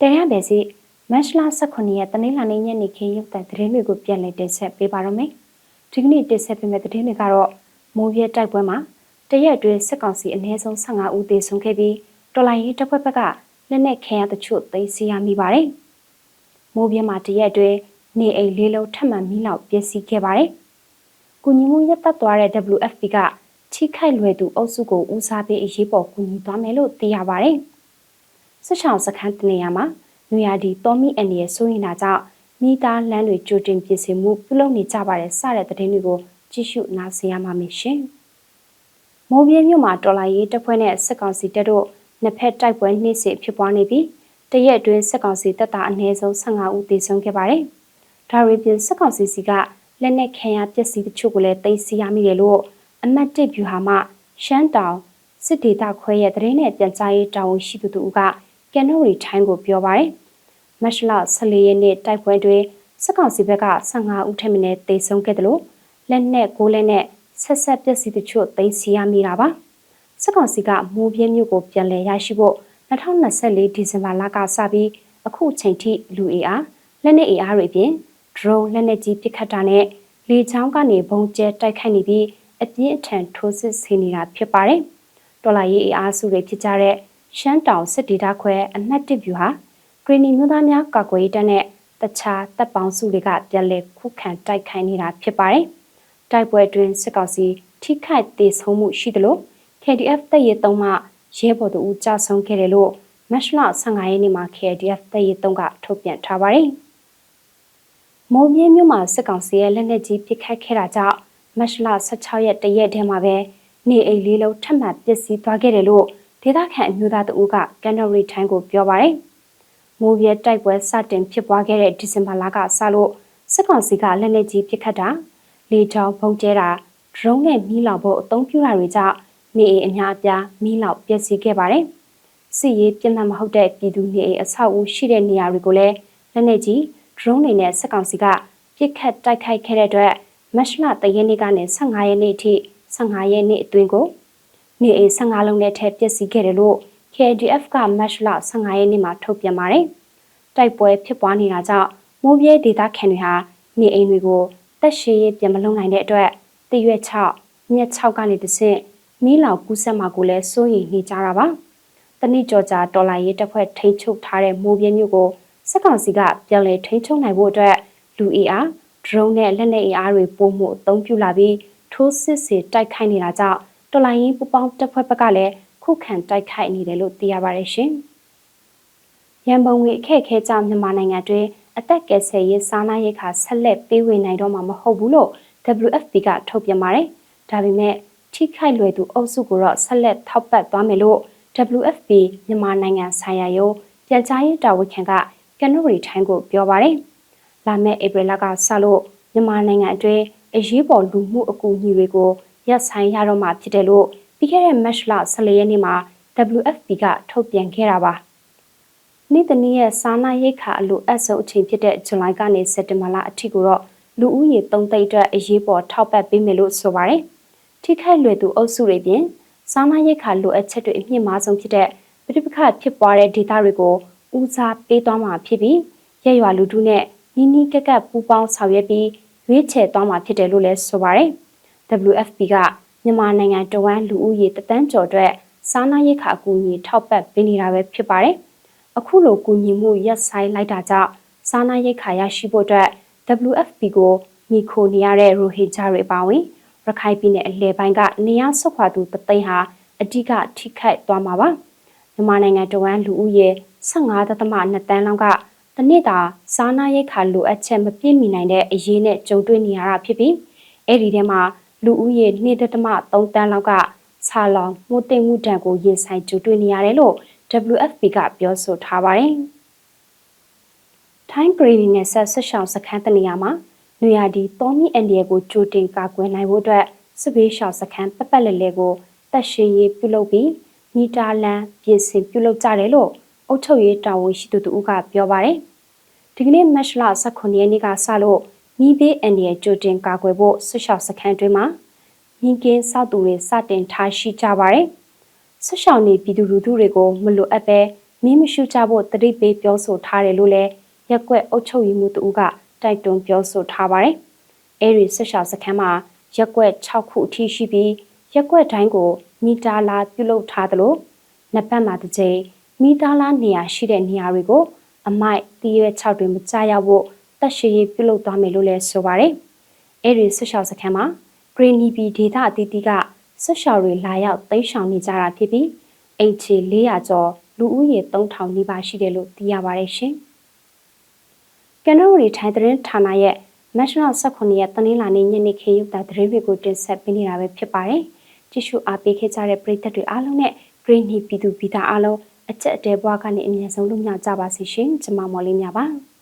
တယ်ရပဲစီမတ်လ18ရက်တနင်္လာနေ့ညနေခင်းရုပ်သံသတင်းတွေကိုပြန်လည်တင်ဆက်ပေးပါရမယ်။ဒီကနေ့တင်ဆက်ပေးမယ့်သတင်းတွေကတော့မိုးပြဲတိုက်ပွဲမှာတရက်အတွင်းစစ်ကောင်စီအနည်းဆုံး15ဦးသေဆုံးခဲ့ပြီးတော်လိုင်းရေးတပ်ဖွဲ့ဘက်ကလက်နက်ခဲယမ်းတချို့သိမ်းဆည်းရမိပါတယ်။မိုးပြဲမှာတရက်အတွင်းနေအိမ်လေးလုံးထပ်မံမိလောက်ပျက်စီးခဲ့ပါတယ်။ကုညီမှုရပ်တန့်သွားတဲ့ WFP ကထိခိုက်လွယ်သူအုပ်စုကိုဦးစားပေးအရေးပေါ်ကူညီသွားမယ်လို့သိရပါတယ်။ စစ်ဆောင်စခန်းတနေရာမှာနွေရာဒီတောမီအန်ရဲ့ဆိုရင်တာကြောင့်မိသားလမ်းတွေကြိုတင်ပြင်ဆင်မှုပြုလုပ်နေကြပါတယ်စတဲ့သတင်းတွေကိုကြည့်ရှုနားဆင်ရမှာမရှင်။မိုးပြင်းမြို့မှာတော်လိုင်းရေးတပ်ဖွဲ့နဲ့စစ်ကောင်စီတပ်တို့နှစ်ဖက်တိုက်ပွဲနှိမ့်စစ်ဖြစ်ပွားနေပြီးတရက်အတွင်းစစ်ကောင်စီတပ်သားအနည်းဆုံး15ဦးသေဆုံးခဲ့ပါတယ်။ဒါရီပြင်စစ်ကောင်စီစီကလက်နက်ခဲယမ်းပစ္စည်းတချို့ကိုလည်းသိမ်းဆည်းရမိတယ်လို့အမတ်တစ်ဗျူဟာမှရှမ်းတောင်စစ်ဒေသခွဲရဲ့သတင်းနဲ့ပြန်ကြားရေးတာဝန်ရှိသူတို့က ကန်နိုရီထိုင်းကိုပြောပါတယ်။မတ်လ14ရက်နေ့တိုက်ပွဲတွင်စစ်ကောင်စီဘက်က15ဦးထက်မနည်းသေဆုံးခဲ့တယ်လို့လက်နက်ကိုလက်နဲ့ဆက်ဆက်ပစ္စည်းတချို့သိမ်းဆည်းရမိတာပါ။စစ်ကောင်စီကမိုးပြင်းမြို့ကိုပြန်လည်ရရှိဖို့2024ဒီဇင်ဘာလကစပြီးအခုချိန်ထိလူအင်အားလက်နက်အင်အားတွေပြင် drone လက်နက်ကြီးပစ်ခတ်တာနဲ့လေကြောင်းကနေဘုံကျဲတိုက်ခိုက်နေပြီးအပြင်းအထန်ထိုးစစ်ဆင်နေတာဖြစ်ပါတယ်။တော်လာရေးအင်အားစုတွေဖြစ်ကြတဲ့ ရှမ်းတောင်စစ်ဒေသခွဲအမှတ်1ဗျူဟာဂရီနီမျိုးသားများကာကွယ်ရေးတပ်နဲ့တခြားတပ်ပေါင်းစုတွေကပြန်လည်ခုခံတိုက်ခိုက်နေတာဖြစ်ပါတယ်။တိုက်ပွဲအတွင်းစစ်ကောင်စီထိခိုက်ဒေဆုံးမှုရှိသလို KDF တပ်ရဲ3မှရဲဘော်တို့ဦးကြဆုံးခဲ့တယ်လို့မတ်လ15ရက်နေ့မှာ KDF တပ်ရဲ3ကထုတ်ပြန်ထားပါတယ်။မုံမြင့်မြို့မှာစစ်ကောင်စီရဲ့လက်နက်ကြီးပစ်ခတ်ခဲ့တာကြောင့်မတ်လ16ရက်တရက်တည်းမှာပဲနေအိမ်လေးလုံးထပ်မံပျက်စီးသွားခဲ့တယ်လို့ ဒေသခံအမျိုးသားတအူးကကန်တော်ရီထိုင်းကိုပြောပါတယ်။မိုးပြဲတိုက်ပွဲစတင်ဖြစ်ပွားခဲ့တဲ့ဒီဇင်ဘာလကစလို့စစ်ကောင်စီကလက်နက်ကြီးပစ်ခတ်တာလေကြောင်းပုံကျဲတာဒရုန်းနဲ့မီးလောင်ဖို့အသုံးပြုတာတွေကြောင့်နေအိမ်အများအပြားမီးလောင်ပျက်စီးခဲ့ပါတယ်။စစ်ရေးပြင်းထန်မဟုတ်တဲ့ပြည်သူနေအိမ်အဆောက်အဦရှိတဲ့နေရာတွေကိုလည်းလက်နက်ကြီးဒရုန်းတွေနဲ့စစ်ကောင်စီကပစ်ခတ်တိုက်ခိုက်ခဲ့တဲ့အတွက်မတ်လ3ရက်နေ့ကနေ15ရက်နေ့အထိ15ရက်နေ့အတွင်းကို နေအိမ်15လုံးနဲ့ထည့်ပျက်စီးခဲ့တယ်လို့ KDF ကမတ်လ15ရက်နေ့မှာထုတ်ပြန်ပါတယ်။တိုက်ပွဲဖြစ်ပွားနေတာကြောင့်မိုးပြဲဒေသခံတွေဟာနေအိမ်တွေကိုတက်ရှိရေးပြန်မလုံနိုင်တဲ့အတွက်တရွက်6မြက်6ကနေတဆင့်မီးလောင်ကူးဆက်မှာကိုလည်းစိုးရိမ်နေကြတာပါ။တနစ်ကြော်ကြာတော်လိုင်းရေးတပ်ဖွဲ့ထိန်းချုပ်ထားတဲ့မိုးပြဲမြို့ကိုစစ်ကောင်စီကပြန်လည်ထိန်းချုပ်နိုင်ဖို့အတွက်လူအင်အား drone နဲ့လက်နက်အင်အားတွေပို့မှုအသုံးပြုလာပြီးထိုးစစ်စီတိုက်ခိုက်နေတာကြောင့် တော်လိုင်းရင်ပူပေါင်းတပ်ဖွဲ့ဘက်ကလည်းခုခံတိုက်ခိုက်နေတယ်လို့သိရပါတယ်ရှင်။ရန်ပုံငွေအခက်အခဲကြောင့်မြန်မာနိုင်ငံတွင်အသက်ကယ်ဆယ်ရေးစားနပ်ရိက္ခာဆက်လက်ပေးဝေနိုင်တော့မှာမဟုတ်ဘူးလို့ WFP ကထုတ်ပြန်ပါတယ်။ဒါပေမဲ့ထိခိုက်လွယ်သူအုပ်စုကိုတော့ဆက်လက်ထောက်ပံ့သွားမယ်လို့ WFP မြန်မာနိုင်ငံဆိုင်ရာရုံးပြန်ကြားရေးတာဝန်ခံကကန်နိုရီထိုင်းကိုပြောပါတယ်။လာမယ့်ဧပြီလကစလို့မြန်မာနိုင်ငံအတွင်းအရေးပေါ်လူမှုအကူအညီတွေကို ရပ်ဆိုင်ရတော့မှာဖြစ်တယ်လို့ပြီးခဲ့တဲ့မတ်လ14ရက်နေ့မှာ WFP ကထုတ်ပြန်ခဲ့တာပါ။နေ့တနည်းရဲ့စားနာရိတ်ခါအလိုအပ်ဆုံးအချိန်ဖြစ်တဲ့ဇူလိုင်ကနေစက်တင်ဘာလအထိကိုတော့လူဦးရေ3သိန်းအတွက်အရေးပေါ်ထောက်ပံ့ပေးမယ်လို့ဆိုပါတယ်။ထိခိုက်လွယ်သူအုပ်စုတွေပြင်စားနာရိတ်ခါလိုအပ်ချက်တွေအမြင့်မားဆုံးဖြစ်တဲ့ပြပခဖြစ်ပွားတဲ့ဒေသတွေကိုဦးစားပေးသွားမှာဖြစ်ပြီးရရွာလူထုနဲ့နီးနီးကက်ကက်ပူးပေါင်းဆောင်ရွက်ပြီးရွေးချယ်သွားမှာဖြစ်တယ်လို့လည်းဆိုပါတယ်။ WFP ကမြန်မာနိုင်ငံတဝမ်းလူဦးရေတသန်းကျော်အတွက်စားနပ်ရိက္ခာအကူအညီထောက်ပံ့ပေးနေတာပဲဖြစ်ပါတယ်။အခုလိုကူညီမှုရပ်ဆိုင်လိုက်တာကြောင့်စားနပ်ရိက္ခာရရှိဖို့အတွက် WFP ကိုမိခိုနေရတဲ့ရိုဟင်ဂျာတွေအပါအဝင်ရခိုင်ပြည်နယ်အလဲပိုင်းကနေရဆွခွာသူတသိန်းဟာအဓိကထိခိုက်သွားမှာပါ။မြန်မာနိုင်ငံတဝမ်းလူဦးရေ15.2တန်းလောက်ကတနေ့တာစားနပ်ရိက္ခာလိုအပ်ချက်မပြည့်မီနိုင်တဲ့အရေးနဲ့ကြုံတွေ့နေရတာဖြစ်ပြီးအဲ့ဒီထဲမှာ လူဦးရေ2.3တန်းလောက်ကဆာလောင်မှုတိမ်မှုတံကိုရင်ဆိုင်ကြုံတွေ့နေရတယ်လို့ WFP ကပြောဆိုထားပါတယ်။ထိုင်းဂရီနီနဲ့ဆက်ဆက်ရှောင်းစခန်းတနေရာမှာနွေရာဒီတောမီအန်ဒီယကိုကြိုတင်ကာကွယ်နိုင်ဖို့အတွက်စစ်ဘေးရှောင်းစခန်းပက်ပက်လဲလဲကိုတက်ရှင်ရေးပြုလုပ်ပြီးမီတာလန်ပြင်ဆင်ပြုလုပ်ကြတယ်လို့အုပ်ချုပ်ရေးတာဝန်ရှိသူတို့ကပြောပါတယ်။ဒီကနေ့မတ်လ18ရက်နေ့ကစလို့ မိဘေးအန်ဒီရဲ့ကြိုတင်ကာကွယ်ဖို့ဆွရှောက်စခန်းတွင်းမှာမြင်းကင်းစောက်သူတွေစတင်ထားရှိကြပါတယ်။ဆွရှောက်နေပြည်သူလူထုတွေကိုမလိုအပ်ပဲမင်းမရှူကြဖို့တတိပေးပြောဆိုထားတယ်လို့လည်းရက်ကွက်အုပ်ချုပ်ရေးမှူးတဦးကတိုက်တွန်းပြောဆိုထားပါတယ်။အဲဒီဆက်ရှာစခန်းမှာရက်ကွက်6ခုအထိရှိပြီးရက်ကွက်တိုင်းကိုမီတာလာပြုလုပ်ထားသလိုနှစ်ပတ်မှာတစ်ကြိမ်မီတာလာနေရာရှိတဲ့နေရာတွေကိုအမိုက်တည်ရွက်6တွင်မကြရောက်ဖို့ တက်ရှိရေးပြုလုပ်သွားမယ်လို့လည်းဆိုပါတယ်။အဲဒီဆက်ရှာစခန်းမှာဂရီနီပီဒေတာအသီးသီးကဆက်ရှာတွေလာရောက်တိတ်ဆောင်နေကြတာဖြစ်ပြီးအိတ်ချီ400ကျော်လူဦးရေ3000နီးပါးရှိတယ်လို့သိရပါတယ်ရှင်။ကန်တော်ရီထိုင်သတင်းဌာနရဲ့ National 18ရက်တနင်္လာနေ့ညနေခင်းရုပ်သံသတင်းတွေကိုတင်ဆက်ပေးနေတာပဲဖြစ်ပါတယ်။ကြည့်ရှုအားပေးခဲ့ကြတဲ့ပရိသတ်တွေအားလုံးနဲ့ Green Knee ပြည်သူပြည်သားအားလုံးအချက်အတဲဘွားကနေအမြဲဆုံးလုံခြုံကြပါစေရှင်။ကျွန်မမော်လေးများပါ။